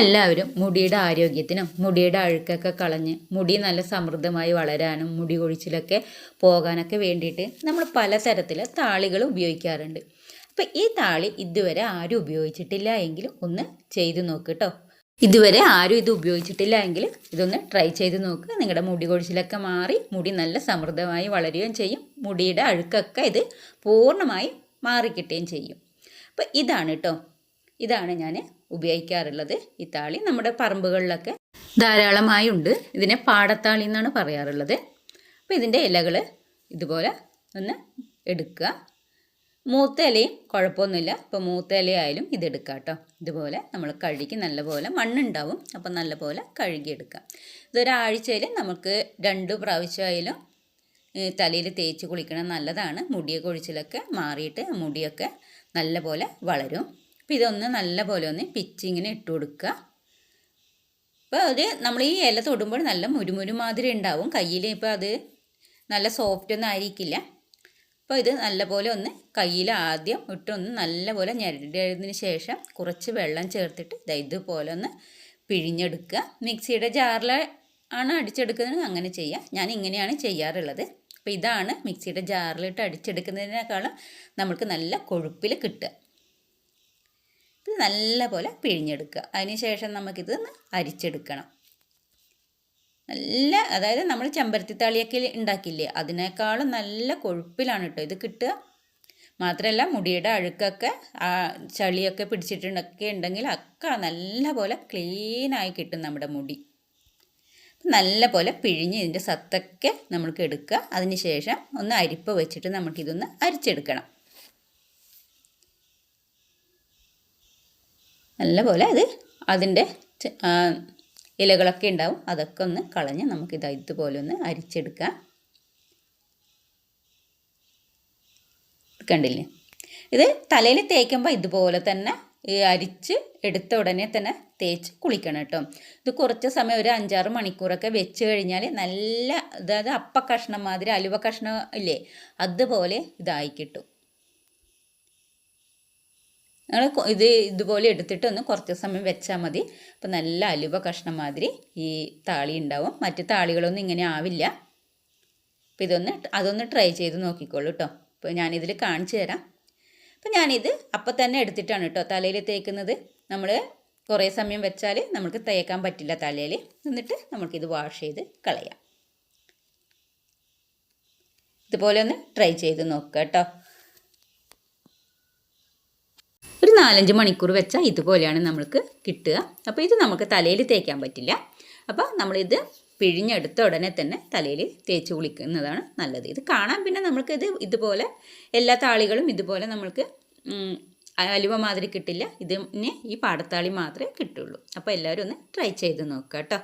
നമ്മളെല്ലാവരും മുടിയുടെ ആരോഗ്യത്തിനും മുടിയുടെ അഴുക്കൊക്കെ കളഞ്ഞ് മുടി നല്ല സമൃദ്ധമായി വളരാനും മുടി കൊഴിച്ചിലൊക്കെ പോകാനൊക്കെ വേണ്ടിയിട്ട് നമ്മൾ പലതരത്തിൽ താളികൾ ഉപയോഗിക്കാറുണ്ട്. അപ്പോൾ ഈ താളി ഇതുവരെ ആരും ഉപയോഗിച്ചിട്ടില്ല എങ്കിൽ ഒന്ന് ചെയ്തു നോക്ക് കേട്ടോ ഇതുവരെ ആരും ഇത് ഉപയോഗിച്ചിട്ടില്ല എങ്കിൽ ഇതൊന്ന് ട്രൈ ചെയ്ത് നോക്കുക നിങ്ങളുടെ മുടി കൊഴിച്ചിലൊക്കെ മാറി മുടി നല്ല സമൃദ്ധമായി വളരുകയും ചെയ്യും. മുടിയുടെ അഴുക്കൊക്കെ ഇത് പൂർണമായി മാറിക്കിട്ടുകയും ചെയ്യും. അപ്പോൾ ഇതാണ് കേട്ടോ ഇതാണ് ഞാൻ ഉപയോഗിക്കാറുള്ളത് ഈ താളി നമ്മുടെ പറമ്പുകളിലൊക്കെ ധാരാളമായി ഉണ്ട് ഇതിനെ പാടത്താളി എന്നാണ് പറയാറുള്ളത്. അപ്പോൾ ഇതിന്റെ ഇലകൾ ഇതുപോലെ ഒന്ന് എടുക്കുക. മൂത്ത ഇലയും കുഴപ്പമൊന്നുമില്ല. ഇപ്പോൾ മൂത്ത ഇലയായാലും ഇതെടുക്കുക കേട്ടോ. ഇതുപോലെ നമ്മൾ കഴുകി നല്ലപോലെ മണ്ണുണ്ടാവും. അപ്പം നല്ലപോലെ കഴുകിയെടുക്കാം ഇതൊരാഴ്ചയിൽ നമുക്ക് രണ്ട് പ്രാവശ്യമായാലും തലയിൽ തേച്ച് കുളിക്കണം നല്ലതാണ്. മുടിയൊക്കെ ഒഴിച്ചിലൊക്കെ മാറിയിട്ട് മുടിയൊക്കെ നല്ലപോലെ വളരും. അപ്പോൾ ഇതൊന്ന് നല്ല പോലെ ഒന്ന് പിച്ചിങ്ങനെ ഇട്ട് കൊടുക്കുക അപ്പോൾ അത് നമ്മൾ ഈ ഇല തൊടുമ്പോൾ നല്ല മുരുമുരു മാതിരി ഉണ്ടാവും. കയ്യിൽ ഇപ്പോൾ അത് നല്ല സോഫ്റ്റ് ഒന്നും ആയിരിക്കില്ല. അപ്പോൾ ഇത് നല്ല പോലെ ഒന്ന് കയ്യിൽ ആദ്യം ഇട്ടൊന്ന് നല്ല പോലെ ഞെരടിയതിന് ശേഷം കുറച്ച് വെള്ളം ചേർത്തിട്ട് ഇതാ ഇതുപോലെ ഒന്ന് പിഴിഞ്ഞെടുക്കുക മിക്സിയുടെ ജാറിൽ ആണ് അടിച്ചെടുക്കുന്നത് അങ്ങനെ ചെയ്യാം. ഞാൻ ഇങ്ങനെയാണ് ചെയ്യാറുള്ളത്. അപ്പോൾ ഇതാണ് മിക്സിയുടെ ജാറിലിട്ട് അടിച്ചെടുക്കുന്നതിനേക്കാളും നമുക്ക് നല്ല കൊഴുപ്പിൽ കിട്ടുക. നല്ലപോലെ പിഴിഞ്ഞെടുക്കുക. അതിന് ശേഷം നമുക്കിത് അരിച്ചെടുക്കണം. നല്ല അതായത് നമ്മൾ ചെമ്പരത്തി താളിയൊക്കെ ഉണ്ടാക്കില്ലേ അതിനേക്കാളും നല്ല കൊഴുപ്പിലാണ് കേട്ടോ ഇത് കിട്ടുക. മാത്രമല്ല മുടിയുടെ അഴുക്കൊക്കെ ആ ചളിയൊക്കെ പിടിച്ചിട്ടുണ്ടൊക്കെ ഉണ്ടെങ്കിൽ ഒക്കെ നല്ല പോലെ ക്ലീനായി കിട്ടും നമ്മുടെ മുടി. നല്ല പോലെ പിഴിഞ്ഞ് ഇതിന്റെ സത്തൊക്കെ നമ്മൾക്ക് എടുക്കുക. അതിന് ശേഷം ഒന്ന് അരിപ്പ് വെച്ചിട്ട് നമുക്കിതൊന്ന് അരിച്ചെടുക്കണം. നല്ല പോലെ അത് അതിന്റെ ഇലകളൊക്കെ ഉണ്ടാവും. അതൊക്കെ ഒന്ന് കളഞ്ഞ് നമുക്കിത് ഇതുപോലെ ഒന്ന് അരിച്ചെടുക്കാം. കണ്ടില്ലേ? ഇത് തലയിൽ തേക്കുമ്പോൾ ഇതുപോലെ തന്നെ ഈ അരിച്ച് എടുത്ത ഉടനെ തന്നെ തേച്ച് കുളിക്കണം കേട്ടോ. ഇത് കുറച്ച് സമയം ഒരു അഞ്ചാറ് മണിക്കൂറൊക്കെ വെച്ച് കഴിഞ്ഞാൽ നല്ല അതായത് അപ്പ കഷ്ണം മാതിരി അലുവ കഷ്ണം ഇല്ലേ അതുപോലെ ഇതായി കിട്ടും. നിങ്ങൾ ഇത് ഇതുപോലെ എടുത്തിട്ട് ഒന്ന് കുറച്ച് സമയം വെച്ചാൽ മതി. അപ്പോൾ നല്ല അലുവ കഷ്ണം മാതിരി ഈ താളി ഉണ്ടാവും. മറ്റ് താളികളൊന്നും ഇങ്ങനെ ആവില്ല. അപ്പോൾ ഇതൊന്ന് അതൊന്ന് ട്രൈ ചെയ്ത് നോക്കിക്കോളൂ കേട്ടോ അപ്പോൾ ഞാനിതിൽ കാണിച്ചു തരാം. അപ്പോൾ ഞാനിത് അപ്പം തന്നെ എടുത്തിട്ടാണ് കേട്ടോ തലയിൽ തേക്കുന്നത്. നമ്മൾ കുറേ സമയം വെച്ചാൽ നമുക്ക് തേക്കാൻ പറ്റില്ല തലയിൽ എന്നിട്ട് നമുക്കിത് വാഷ് ചെയ്ത് കളയാം. ഇതുപോലെ ഒന്ന് ട്രൈ ചെയ്ത് നോക്കുക കേട്ടോ ഒരു നാലഞ്ച് മണിക്കൂർ വെച്ചാൽ ഇതുപോലെയാണ് നമ്മൾക്ക് കിട്ടുക. അപ്പോൾ ഇത് നമുക്ക് തലയിൽ തേക്കാൻ പറ്റില്ല. അപ്പോൾ നമ്മളിത് പിഴിഞ്ഞെടുത്ത ഉടനെ തന്നെ തലയിൽ തേച്ച് കുളിക്കുന്നതാണ് നല്ലത്. ഇത് കാണാൻ പിന്നെ നമുക്ക് ഇത് ഇതുപോലെ എല്ലാ താളികളും ഇതുപോലെ നമ്മൾക്ക് അലുവ മാതിരി കിട്ടില്ല. ഇതിന് ഈ പാടത്താളി മാത്രമേ കിട്ടുള്ളൂ. അപ്പോൾ എല്ലാവരും ഒന്ന് ട്രൈ ചെയ്ത് നോക്കുക കേട്ടോ.